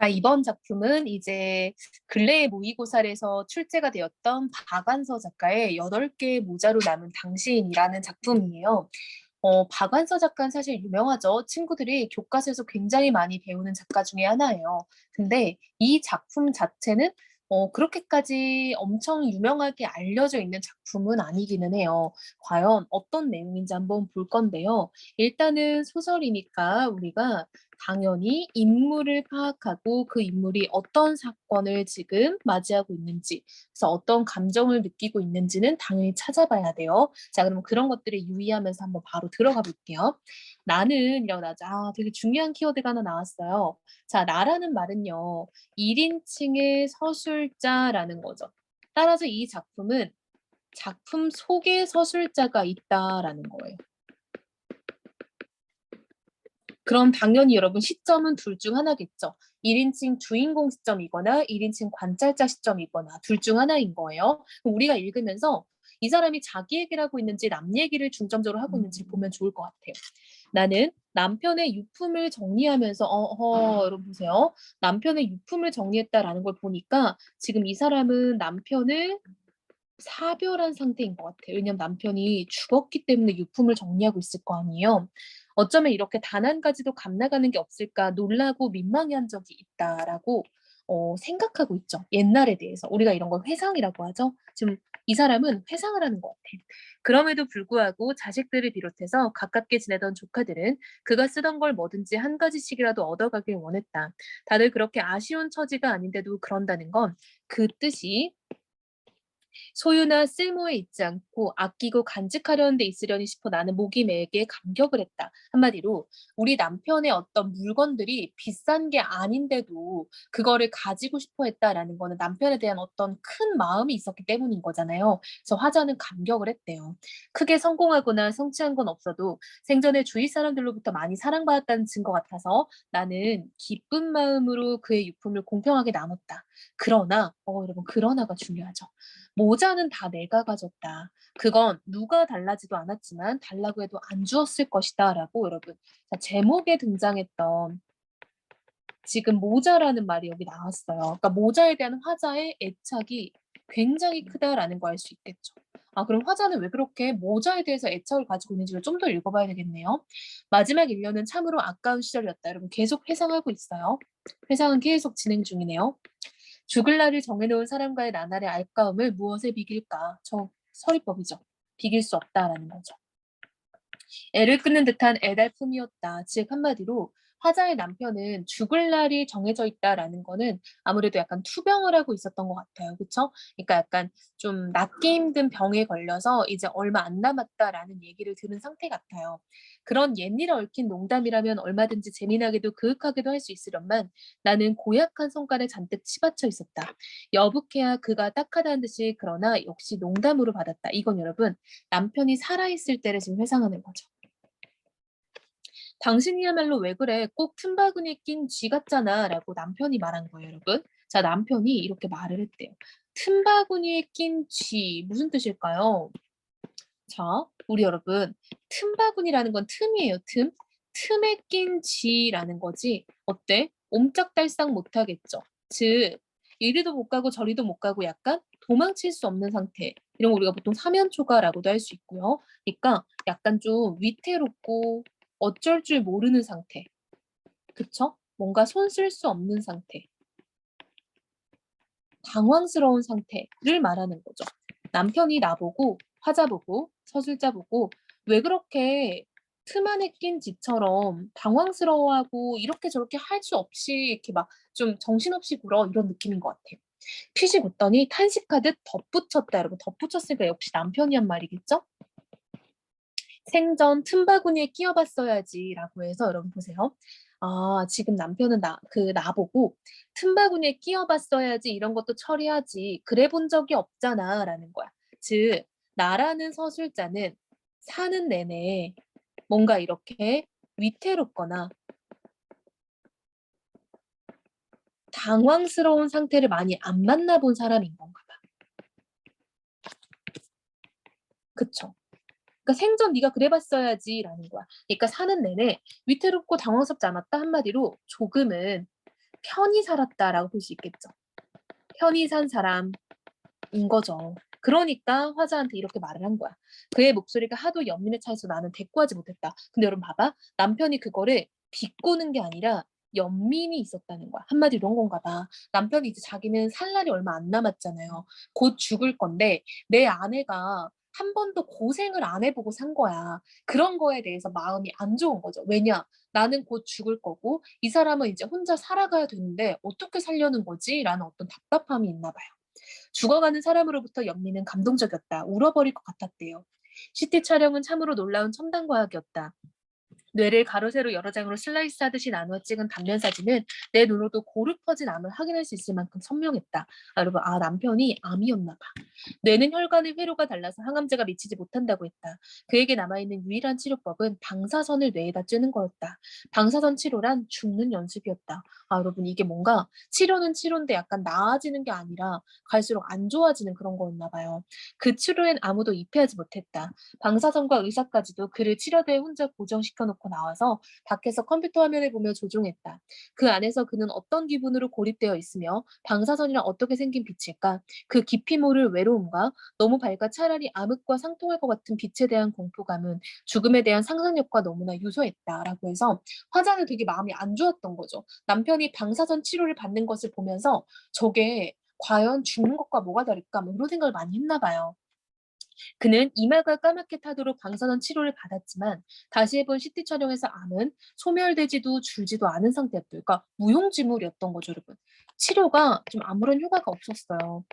자, 이번 작품은 이제 근래의 모의고사에서 출제가 되었던 박완서 작가의 여덟 개의 모자로 남은 당신이라는 작품이에요. 어, 박완서 작가는 사실 유명하죠. 친구들이 교과서에서 굉장히 많이 배우는 작가 중에 하나예요. 근데 이 작품 자체는 어, 그렇게까지 엄청 유명하게 알려져 있는 작품은 아니기는 해요. 과연 어떤 내용인지 한번 볼 건데요. 일단은 소설이니까 우리가 당연히 인물을 파악하고 그 인물이 어떤 사건을 지금 맞이하고 있는지, 그래서 어떤 감정을 느끼고 있는지는 당연히 찾아봐야 돼요. 자, 그럼 그런 것들을 유의하면서 한번 바로 들어가 볼게요. 나는 나죠. 아, 되게 중요한 키워드가 하나 나왔어요. 자, 나라는 말은요. 1인칭의 서술자라는 거죠. 따라서 이 작품은 작품 속에 서술자가 있다라는 거예요. 그럼 당연히 여러분 시점은 둘 중 하나겠죠. 1인칭 주인공 시점이거나 1인칭 관찰자 시점이거나 둘 중 하나인 거예요. 우리가 읽으면서 이 사람이 자기 얘기를 하고 있는지 남 얘기를 중점적으로 하고 있는지 보면 좋을 것 같아요. 나는 남편의 유품을 정리하면서 어허 여러분 보세요. 남편의 유품을 정리했다라는 걸 보니까 지금 이 사람은 남편을 사별한 상태인 것 같아요. 왜냐면 남편이 죽었기 때문에 유품을 정리하고 있을 거 아니에요. 어쩌면 이렇게 단 한 가지도 감 나가는 게 없을까 놀라고 민망해한 적이 있다라고 어, 생각하고 있죠. 옛날에 대해서 우리가 이런 걸 회상이라고 하죠. 지금 이 사람은 회상을 하는 것 같아요. 그럼에도 불구하고 자식들을 비롯해서 가깝게 지내던 조카들은 그가 쓰던 걸 뭐든지 한 가지씩이라도 얻어가길 원했다. 다들 그렇게 아쉬운 처지가 아닌데도 그런다는 건 그 뜻이 소유나 쓸모에 있지 않고 아끼고 간직하려는 데 있으려니 싶어 나는 매게 감격을 했다. 한마디로 우리 남편의 어떤 물건들이 비싼 게 아닌데도 그거를 가지고 싶어 했다라는 거는 남편에 대한 어떤 큰 마음이 있었기 때문인 거잖아요. 그래서 화자는 감격을 했대요. 크게 성공하거나 성취한 건 없어도 생전에 주위 사람들로부터 많이 사랑받았다는 증거 같아서 나는 기쁜 마음으로 그의 유품을 공평하게 나눴다. 그러나 어 여러분 그러나가 중요하죠. 모자는 다 내가 가졌다. 그건 누가 달라지도 않았지만 달라고 해도 안 주었을 것이다. 라고 여러분 자, 제목에 등장했던 지금 모자라는 말이 여기 나왔어요. 그러니까 모자에 대한 화자의 애착이 굉장히 크다라는 거 알 수 있겠죠. 아, 그럼 화자는 왜 그렇게 모자에 대해서 애착을 가지고 있는지를 좀 더 읽어봐야 되겠네요. 마지막 1년은 참으로 아까운 시절이었다. 여러분 계속 회상하고 있어요. 회상은 계속 진행 중이네요. 죽을 날을 정해놓은 사람과의 나날의 알까움을 무엇에 비길까? 저 서리법이죠. 비길 수 없다라는 거죠. 애를 끊는 듯한 애달픔이었다. 즉 한마디로 화자의 남편은 죽을 날이 정해져 있다라는 거는 아무래도 약간 투병을 하고 있었던 것 같아요. 그렇죠? 그러니까 약간 좀 낫기 힘든 병에 걸려서 이제 얼마 안 남았다라는 얘기를 들은 상태 같아요. 그런 옛일에 얽힌 농담이라면 얼마든지 재미나게도 그윽하게도 할 수 있으련만 나는 고약한 성깔에 잔뜩 치받쳐 있었다. 여북해야 그가 딱하다는 듯이 그러나 역시 농담으로 받았다. 이건 여러분 남편이 살아있을 때를 지금 회상하는 거죠. 당신이야말로 왜 그래? 꼭 틈바구니에 낀 쥐 같잖아. 라고 남편이 말한 거예요, 여러분. 자, 남편이 이렇게 말을 했대요. 틈바구니에 낀 쥐. 무슨 뜻일까요? 자, 우리 여러분. 틈바구니라는 건 틈이에요, 틈. 틈에 낀 쥐라는 거지. 어때? 옴짝달싹 못하겠죠. 즉, 이리도 못 가고 저리도 못 가고 약간 도망칠 수 없는 상태. 이런 거 우리가 보통 사면초가라고도 할 수 있고요. 그러니까 약간 좀 위태롭고 어쩔 줄 모르는 상태. 그쵸? 뭔가 손 쓸 수 없는 상태. 당황스러운 상태를 말하는 거죠. 남편이 나보고 화자 보고 서술자 보고 왜 그렇게 틈 안에 낀 쥐처럼 당황스러워하고 이렇게 저렇게 할 수 없이 이렇게 막 좀 정신없이 굴어 이런 느낌인 것 같아요. 피식 웃더니 탄식하듯 덧붙였다 여러분 덧붙였으니까 역시 남편이 한 말이겠죠? 생전 틈바구니에 끼워봤어야지라고 해서 여러분 보세요. 아, 지금 남편은 나, 그, 나보고 틈바구니에 끼워봤어야지 이런 것도 처리하지. 그래 본 적이 없잖아. 라는 거야. 즉, 나라는 서술자는 사는 내내 뭔가 이렇게 위태롭거나 당황스러운 상태를 많이 안 만나본 사람인 건가 봐. 그쵸? 그러니까 생전 네가 그래봤어야지라는 거야. 그러니까 사는 내내 위태롭고 당황스럽지 않았다 한마디로 조금은 편히 살았다라고 볼 수 있겠죠. 편히 산 사람인 거죠. 그러니까 화자한테 이렇게 말을 한 거야. 그의 목소리가 하도 연민에 차여서 나는 대꾸하지 못했다. 근데 여러분 봐봐. 남편이 그거를 비꼬는 게 아니라 연민이 있었다는 거야. 한마디로 이런 건가 봐. 남편이 이제 자기는 살 날이 얼마 안 남았잖아요. 곧 죽을 건데 내 아내가 한 번도 고생을 안 해보고 산 거야. 그런 거에 대해서 마음이 안 좋은 거죠. 왜냐? 나는 곧 죽을 거고 이 사람은 이제 혼자 살아가야 되는데 어떻게 살려는 거지? 라는 어떤 답답함이 있나 봐요. 죽어가는 사람으로부터 연민은 감동적이었다. 울어버릴 것 같았대요. 시티 촬영은 참으로 놀라운 첨단 과학이었다. 뇌를 가로 세로 여러 장으로 슬라이스 하듯이 나누어 찍은 단면 사진은 내 눈으로도 고르 퍼진 암을 확인할 수 있을 만큼 선명했다. 아, 여러분, 아 남편이 암이었나 봐. 뇌는 혈관의 회로가 달라서 항암제가 미치지 못한다고 했다. 그에게 남아있는 유일한 치료법은 방사선을 뇌에다 쬐는 거였다. 방사선 치료란 죽는 연습이었다. 아 여러분 이게 뭔가 치료는 치료인데 약간 나아지는 게 아니라 갈수록 안 좋아지는 그런 거였나 봐요. 그 치료엔 아무도 입회하지 못했다. 방사선과 의사까지도 그를 치료대에 혼자 고정시켜 놓고 나와서 밖에서 컴퓨터 화면을 보며 조종했다. 그 안에서 그는 어떤 기분으로 고립되어 있으며 방사선이란 어떻게 생긴 빛일까? 그 깊이 모를 외로움과 너무 밝아 차라리 암흑과 상통할 것 같은 빛에 대한 공포감은 죽음에 대한 상상력과 너무나 유소했다라고 해서 화자는 되게 마음이 안 좋았던 거죠. 남편이 방사선 치료를 받는 것을 보면서 저게 과연 죽는 것과 뭐가 다를까 뭐 이런 생각을 많이 했나 봐요. 그는 이마가 까맣게 타도록 방사선 치료를 받았지만 다시 해본 CT 촬영에서 암은 소멸되지도 줄지도 않은 상태였대요. 그러니까 무용지물이었던 거죠, 여러분. 치료가 좀 아무런 효과가 없었어요.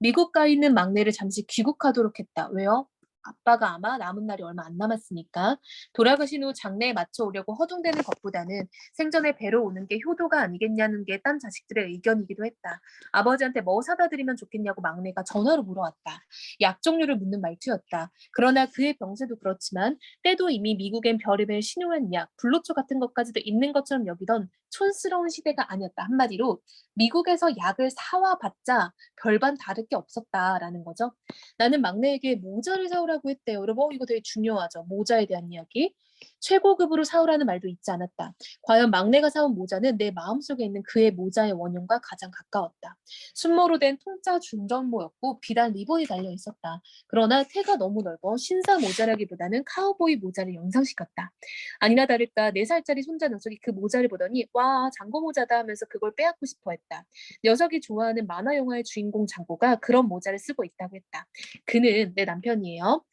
미국 가 있는 막내를 잠시 귀국하도록 했다. 왜요? 아빠가 아마 남은 날이 얼마 안 남았으니까 돌아가신 후 장례에 맞춰 오려고 허둥대는 것보다는 생전에 배로 오는 게 효도가 아니겠냐는 게 딴 자식들의 의견이기도 했다. 아버지한테 뭐 사다 드리면 좋겠냐고 막내가 전화로 물어왔다. 약 종류를 묻는 말투였다. 그러나 그의 병세도 그렇지만 때도 이미 미국엔 별의별 신용한 약, 불로초 같은 것까지도 있는 것처럼 여기던 촌스러운 시대가 아니었다. 한마디로 미국에서 약을 사와 봤자 별반 다를 게 없었다라는 거죠. 나는 막내에게 모자를 사오라고 했대요. 여러분 어, 이거 되게 중요하죠. 모자에 대한 이야기. 최고급으로 사오라는 말도 있지 않았다. 과연 막내가 사온 모자는 내 마음속에 있는 그의 모자의 원형과 가장 가까웠다. 순모로 된 통짜 중전모였고 비단 리본이 달려 있었다. 그러나 태가 너무 넓어 신사 모자라기보다는 카우보이 모자를 연상시켰다. 아니나 다를까 네 살짜리 손자 녀석이 그 모자를 보더니 와 장고 모자다 하면서 그걸 빼앗고 싶어 했다. 녀석이 좋아하는 만화 영화의 주인공 장고가 그런 모자를 쓰고 있다고 했다. 그는 내 남편이에요.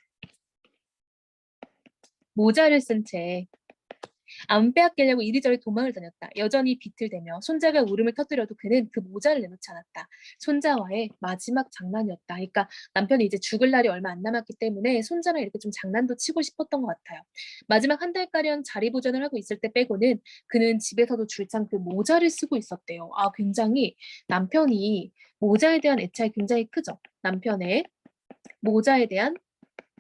모자를 쓴 채 안 빼앗기려고 이리저리 도망을 다녔다. 여전히 비틀대며 손자가 울음을 터뜨려도 그는 그 모자를 내놓지 않았다. 손자와의 마지막 장난이었다. 그러니까 남편이 이제 죽을 날이 얼마 안 남았기 때문에 손자랑 이렇게 좀 장난도 치고 싶었던 것 같아요. 마지막 한 달가량 자리 보전을 하고 있을 때 빼고는 그는 집에서도 줄창 그 모자를 쓰고 있었대요. 아, 굉장히 남편이 모자에 대한 애착이 굉장히 크죠. 남편의 모자에 대한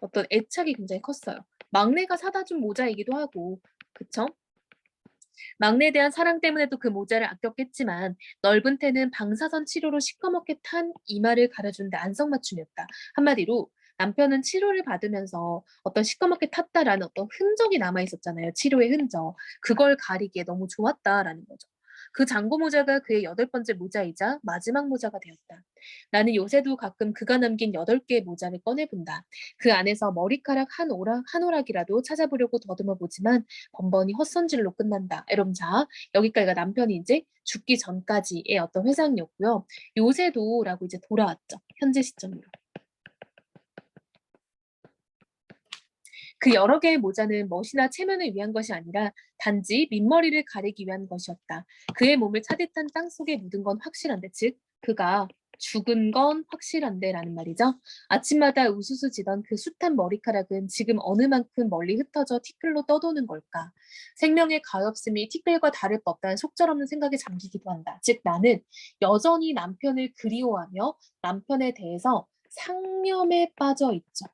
어떤 애착이 굉장히 컸어요. 막내가 사다 준 모자이기도 하고, 그쵸? 막내에 대한 사랑 때문에도 그 모자를 아꼈겠지만 넓은 태는 방사선 치료로 시커멓게 탄 이마를 가려주는데 안성맞춤이었다. 한마디로 남편은 치료를 받으면서 어떤 시커멓게 탔다라는 어떤 흔적이 남아 있었잖아요. 치료의 흔적. 그걸 가리기에 너무 좋았다라는 거죠. 그 장고 모자가 그의 여덟 번째 모자이자 마지막 모자가 되었다. 나는 요새도 가끔 그가 남긴 여덟 개의 모자를 꺼내본다. 그 안에서 머리카락 한 오락, 한 오락이라도 찾아보려고 더듬어 보지만 번번이 헛손질로 끝난다. 여러분 자 여기까지가 남편이 이제 죽기 전까지의 어떤 회상이었고요. 요새도라고 이제 돌아왔죠. 현재 시점으로. 그 여러 개의 모자는 멋이나 체면을 위한 것이 아니라 단지 민머리를 가리기 위한 것이었다. 그의 몸을 차듯한 땅 속에 묻은 건 확실한데, 즉 그가 죽은 건 확실한데라는 말이죠. 아침마다 우수수 지던 그 숱한 머리카락은 지금 어느 만큼 멀리 흩어져 티끌로 떠도는 걸까? 생명의 가엾음이 티끌과 다를 바 없다는 속절없는 생각에 잠기기도 한다. 즉 나는 여전히 남편을 그리워하며 남편에 대해서 상념에 빠져 있죠.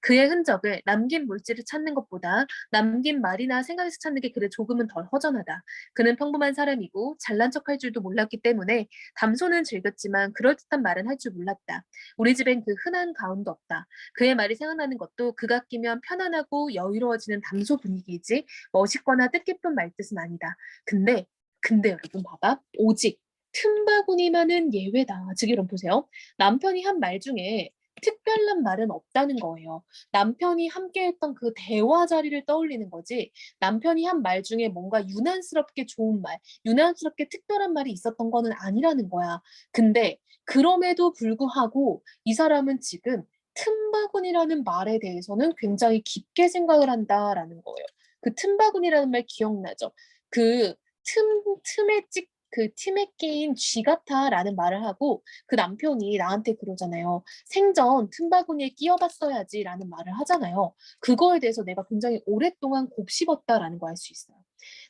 그의 흔적을 남긴 물질을 찾는 것보다 남긴 말이나 생각에서 찾는 게 그래 조금은 덜 허전하다. 그는 평범한 사람이고 잘난 척할 줄도 몰랐기 때문에 담소는 즐겼지만 그럴듯한 말은 할 줄 몰랐다. 우리 집엔 그 흔한 가운도 없다. 그의 말이 생각나는 것도 그가 끼면 편안하고 여유로워지는 담소 분위기이지 멋있거나 뜻깊은 말뜻은 아니다. 근데 근데 여러분 봐봐. 오직 틈바구니만은 예외다. 즉 이런 보세요. 남편이 한 말 중에 특별한 말은 없다는 거예요. 남편이 함께 했던 그 대화 자리를 떠올리는 거지. 남편이 한 말 중에 뭔가 유난스럽게 좋은 말, 유난스럽게 특별한 말이 있었던 거는 아니라는 거야. 근데 그럼에도 불구하고 이 사람은 지금 틈바구니라는 말에 대해서는 굉장히 깊게 생각을 한다라는 거예요. 그 틈바구니라는 말 기억나죠? 그 틈, 틈에 찍, 그 틈에 끼인 쥐 같아라는 말을 하고 그 남편이 나한테 그러잖아요. 생전 틈바구니에 끼어봤어야지라는 말을 하잖아요. 그거에 대해서 내가 굉장히 오랫동안 곱씹었다라는 거 알 수 있어요.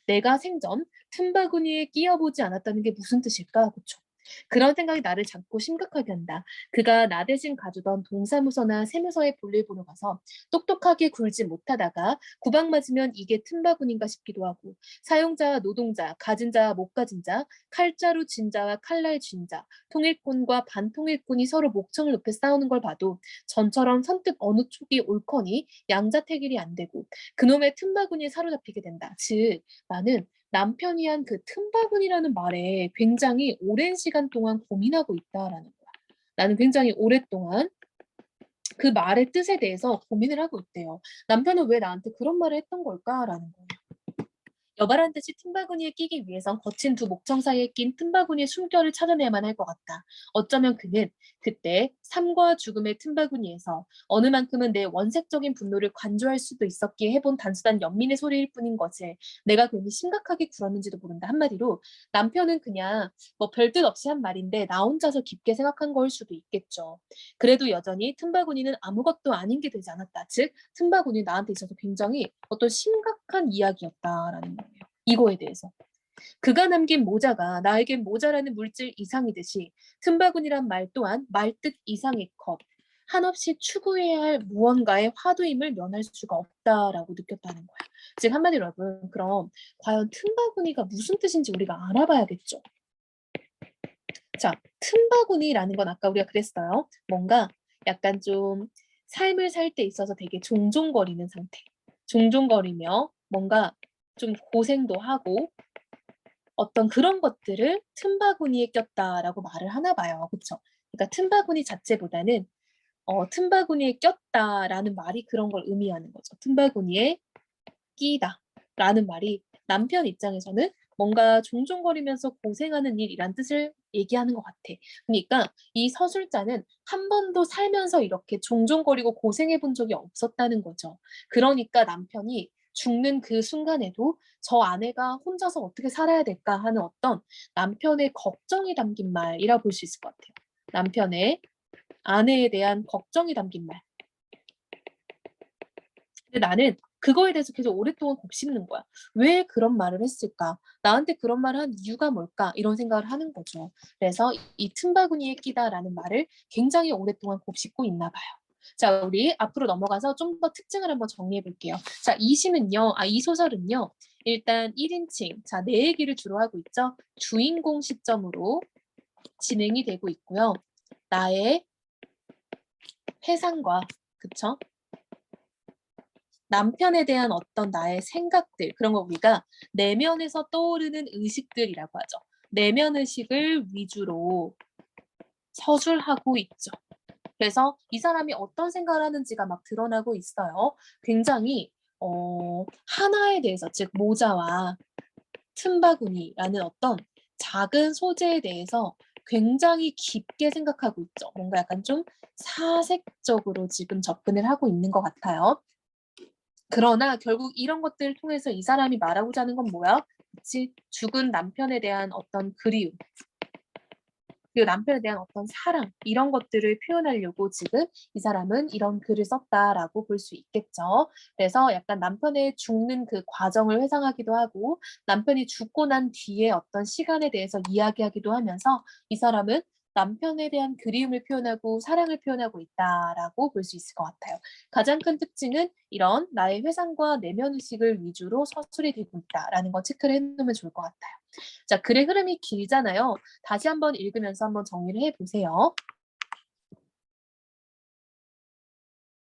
내가 생전 틈바구니에 끼어보지 않았다는 게 무슨 뜻일까? 그쵸? 그런 생각이 나를 자꾸 심각하게 한다. 그가 나 대신 가주던 동사무소나 세무서에 볼일 보러 가서 똑똑하게 굴지 못하다가 구박 맞으면 이게 틈바구니인가 싶기도 하고 사용자와 노동자, 가진 자와 못 가진 자, 칼자루 진 자와 칼날 쥔 자, 통일꾼과 반통일꾼이 서로 목청을 높여 싸우는 걸 봐도 전처럼 선뜻 어느 쪽이 옳거니 양자택일이 안 되고 그놈의 틈바구니에 사로잡히게 된다. 즉 나는 남편이 한 그 틈바구니라는 말에 굉장히 오랜 시간 동안 고민하고 있다라는 거야. 나는 굉장히 오랫동안 그 말의 뜻에 대해서 고민을 하고 있대요. 남편은 왜 나한테 그런 말을 했던 걸까라는 거예요. 여발한 듯이 틈바구니에 끼기 위해선 거친 두 목청 사이에 낀 틈바구니의 숨결을 찾아내야만 할 것 같다. 어쩌면 그는 그때 삶과 죽음의 틈바구니에서 어느 만큼은 내 원색적인 분노를 관조할 수도 있었기에 해본 단순한 연민의 소리일 뿐인 것을 내가 괜히 심각하게 굴었는지도 모른다. 한마디로 남편은 그냥 뭐 별뜻 없이 한 말인데 나 혼자서 깊게 생각한 거일 수도 있겠죠. 그래도 여전히 틈바구니는 아무것도 아닌 게 되지 않았다. 즉 틈바구니 나한테 있어서 굉장히 어떤 심각한 이야기였다라는 거예요. 이거에 대해서. 그가 남긴 모자가 나에겐 모자라는 물질 이상이듯이 틈바구니란 말 또한 말뜻 이상의 것, 한없이 추구해야 할 무언가의 화두임을 면할 수가 없다라고 느꼈다는 거야. 즉 한마디로 여러분 그럼 과연 틈바구니가 무슨 뜻인지 우리가 알아봐야겠죠. 자, 틈바구니라는 건 아까 우리가 그랬어요. 뭔가 약간 좀 삶을 살 때 있어서 되게 종종거리는 상태. 종종거리며 뭔가 좀 고생도 하고 어떤 그런 것들을 틈바구니에 꼈다라고 말을 하나 봐요. 그쵸? 그러니까 틈바구니 자체보다는 어, 틈바구니에 꼈다라는 말이 그런 걸 의미하는 거죠. 틈바구니에 끼다라는 말이 남편 입장에서는 뭔가 종종거리면서 고생하는 일이란 뜻을 얘기하는 것 같아. 그러니까 이 서술자는 한 번도 살면서 이렇게 종종거리고 고생해 본 적이 없었다는 거죠. 그러니까 남편이 죽는 그 순간에도 저 아내가 혼자서 어떻게 살아야 될까 하는 어떤 남편의 걱정이 담긴 말이라 볼 수 있을 것 같아요. 남편의 아내에 대한 걱정이 담긴 말. 근데 나는 그거에 대해서 계속 오랫동안 곱씹는 거야. 왜 그런 말을 했을까? 나한테 그런 말을 한 이유가 뭘까? 이런 생각을 하는 거죠. 그래서 이 틈바구니에 끼다라는 말을 굉장히 오랫동안 곱씹고 있나 봐요. 자, 우리 앞으로 넘어가서 좀 더 특징을 한번 정리해 볼게요. 자, 이 시는요, 아, 이 소설은요, 일단 1인칭, 자, 내 얘기를 주로 하고 있죠. 주인공 시점으로 진행이 되고 있고요. 나의 회상과, 그쵸? 남편에 대한 어떤 나의 생각들, 그런 거 우리가 내면에서 떠오르는 의식들이라고 하죠. 내면 의식을 위주로 서술하고 있죠. 그래서 이 사람이 어떤 생각을 하는지가 막 드러나고 있어요. 굉장히 어, 하나에 대해서 즉 모자와 틈바구니라는 어떤 작은 소재에 대해서 굉장히 깊게 생각하고 있죠. 뭔가 약간 좀 사색적으로 지금 접근을 하고 있는 것 같아요. 그러나 결국 이런 것들을 통해서 이 사람이 말하고자 하는 건 뭐야? 그치? 죽은 남편에 대한 어떤 그리움, 그리고 남편에 대한 어떤 사랑 이런 것들을 표현하려고 지금 이 사람은 이런 글을 썼다라고 볼 수 있겠죠. 그래서 약간 남편의 죽는 그 과정을 회상하기도 하고 남편이 죽고 난 뒤에 어떤 시간에 대해서 이야기하기도 하면서 이 사람은 남편에 대한 그리움을 표현하고 사랑을 표현하고 있다라고 볼 수 있을 것 같아요. 가장 큰 특징은 이런 나의 회상과 내면 의식을 위주로 서술이 되고 있다라는 거 체크를 해놓으면 좋을 것 같아요. 자, 글의 흐름이 길잖아요. 다시 한번 읽으면서 한번 정리를 해보세요.